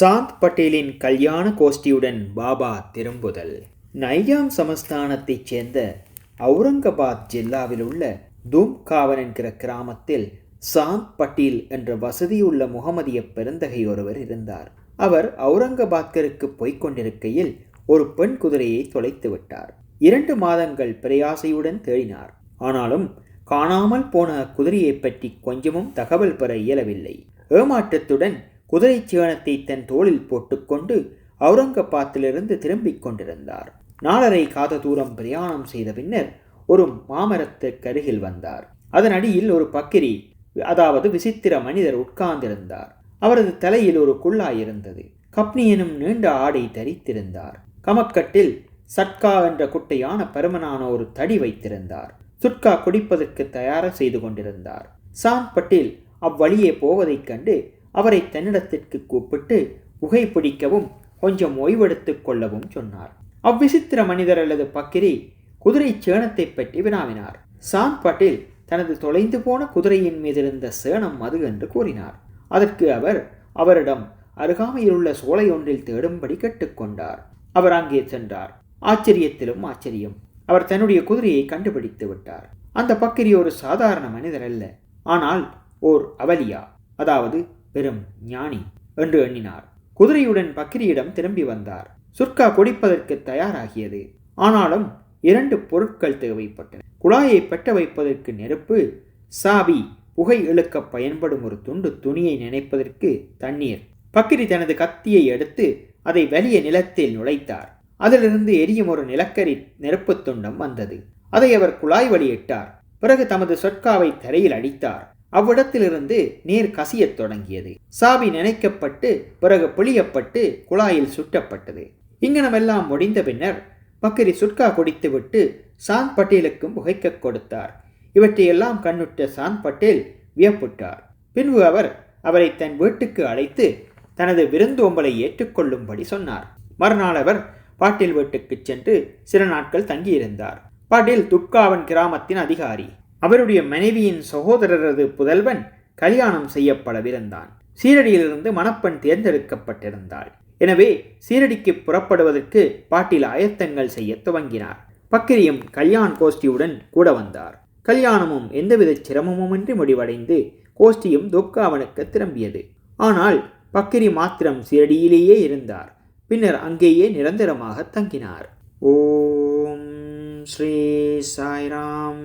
சாந்த் பட்டேலின் கல்யாண கோஷ்டியுடன் பாபா திரும்புதல். நைஜாம் சமஸ்தானத்தைச் சேர்ந்த அவுரங்காபாத் ஜில்லாவில் உள்ள தூம்காவன் என்கிற கிராமத்தில் சாந்த் பட்டேல் என்ற வசதியுள்ள முகமதிய பெருந்தகை ஒருவர் இருந்தார். அவர் அவுரங்காபாத்கருக்கு போய்க் கொண்டிருக்கையில் ஒரு பெண் குதிரையை தொலைத்து விட்டார். இரண்டு மாதங்கள் பிரயாசையுடன் தேடினார். ஆனாலும் காணாமல் போன குதிரையை பற்றி கொஞ்சமும் தகவல் பெற இயலவில்லை. ஏமாற்றத்துடன் குதிரை சேணத்தை தன் தோளில் போட்டுக்கொண்டு அவுரங்கபாத்திலிருந்து திரும்பிக் கொண்டிருந்தார். நாலரை காத தூரம் பிரயாணம் செய்த பின்னர் ஒரு மாமரத்துக்கு அருகில் வந்தார். அதன் அடியில் ஒரு பக்கிரி அதாவது விசித்திர மனிதர் உட்கார்ந்திருந்தார். அவரது தலையில் ஒரு குள்ளாய் இருந்தது. கப்னி எனும் நீண்ட ஆடை தரித்திருந்தார். கமக்கட்டில் சட்கா என்ற குட்டையான பருமனான ஒரு தடி வைத்திருந்தார். சுட்கா குடிப்பதற்கு தயார செய்து கொண்டிருந்தார். சாந்த் பட்டேல் அவ்வழியே போவதைக் கண்டு அவரை தன்னிடத்திற்கு கூப்பிட்டு புகை பிடிக்கவும் கொஞ்சம் ஓய்வெடுத்துக் கொள்ளவும் சொன்னார். அவ்விசித்திர மனிதர் அல்லது பக்கிரி குதிரை சேணத்தை பற்றி வினாவினார். சாந்த் பட்டேல் தனது தொலைந்து போன குதிரையின் மீது இருந்த சேணம் அது என்று கூறினார். அதற்கு அவர் அவரிடம் அருகாமையிலுள்ள சோலை ஒன்றில் தேடும்படி கேட்டுக்கொண்டார் அவர் அங்கே சென்றார். ஆச்சரியத்திலும் ஆச்சரியம். அவர் தன்னுடைய குதிரையை கண்டுபிடித்து விட்டார். அந்த பக்கிரி ஒரு சாதாரண மனிதர் அல்ல. ஆனால் ஓர் அவலியா. அதாவது பெரும் ஞானி என்று எண்ணினார். குதிரையுடன் பக்கிரியிடம் திரும்பி வந்தார். சுர்கா குடிப்பதற்கு தயாராகியது. ஆனாலும் இரண்டு பொருட்கள் தேவைப்பட்டன. குழாயை பெட்ட வைப்பதற்கு நெருப்பு சாவி புகை இழுக்க பயன்படும் ஒரு துண்டு துணியை நினைப்பதற்கு தண்ணீர். பக்கிரி தனது கத்தியை எடுத்து அதை வலிய நிலத்தில் நுழைத்தார். அதிலிருந்து எரியும் ஒரு நிலக்கரி நெருப்புத் துண்டம் வந்தது. அதை அவர் குழாய் வழியிட்டார். பிறகு தமது சொற்காவை தரையில் அடித்தார். அவ்விடத்திலிருந்து நீர் கசியத் தொடங்கியது. சாவி நினைக்கப்பட்டு பிறகு புளியப்பட்டு குழாயில் சுட்டப்பட்டது. இங்கனமெல்லாம் முடிந்த பின்னர் பக்கரி சுட்கா குடித்துவிட்டு சாந்த் பட்டேலுக்கும் புகைக்க கொடுத்தார். இவற்றையெல்லாம் கண்ணுட்ட சாந்த் பட்டேல் வியப்புட்டார் பின்பு அவர் அவரை தன் வீட்டுக்கு அழைத்து தனது விருந்தோம்பலை ஏற்றுக்கொள்ளும்படி சொன்னார். மறுநாள் அவர் பாட்டில் வீட்டுக்குச் சென்று சில நாட்கள் தங்கியிருந்தார். பாட்டில் துட்காவன் கிராமத்தின் அதிகாரி. அவருடைய மனைவியின் சகோதரரது புதல்வன் கல்யாணம் செய்யப்படவிருந்தான். சீரடியிலிருந்து மணப்பெண் தேர்ந்தெடுக்கப்பட்டிருந்தாள். எனவே சீரடிக்கு புறப்படுவதற்கு பாட்டில் ஆயத்தங்கள் செய்ய துவங்கினார். பக்கிரியும் கல்யாண் கோஷ்டியுடன் கூட வந்தார். கல்யாணமும் எந்தவித சிரமமுமின்றி முடிவடைந்து கோஷ்டியும் துக்காவனுக்கு திரும்பியது. ஆனால் பக்கிரி மாத்திரம் சீரடியிலேயே இருந்தார். பின்னர் அங்கேயே நிரந்தரமாக தங்கினார். ஓம் ஸ்ரீ சாய்ராம்.